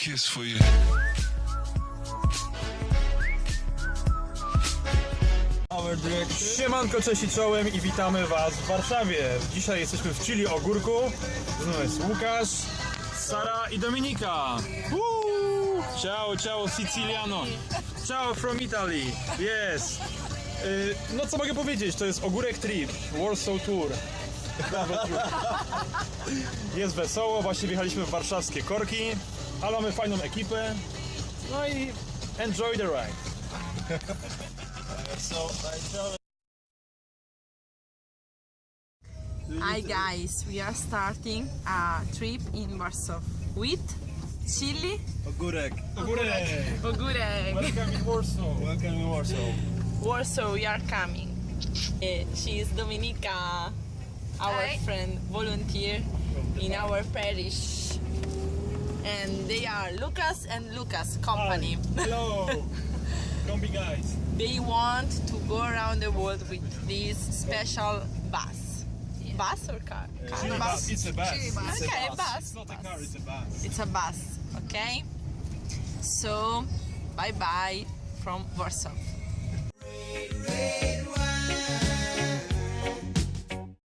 takie swoje Siemanko, cześć i czołem i witamy Was w Warszawie. Dzisiaj jesteśmy w Chili Ogórku. Z nami jest Łukasz, Sara i Dominika. Woo! Ciao, ciao Siciliano. Ciao from Italy. Yes. Y, No co mogę powiedzieć, to jest Ogórek Trip, Warsaw Tour. Jest wesoło, właśnie wjechaliśmy w warszawskie korki, ale mamy fajną ekipę. No i enjoy the ride. Hi guys, we are starting a trip in Warsaw with Chili Ogórek. Ogórek. Welcome in Warsaw. Welcome in Warsaw. Warsaw, we are coming. Eh, she is Dominica, our friend, volunteer in our parish. And they are Lucas and Lucas company. Hello. Don't be guys. They want to go around the world with this special bus. Bus or car? car? bus. It's a bus. It's Okay, a bus. It's not a car, it's a bus. It's a bus, okay? So, bye bye from Warsaw. rain,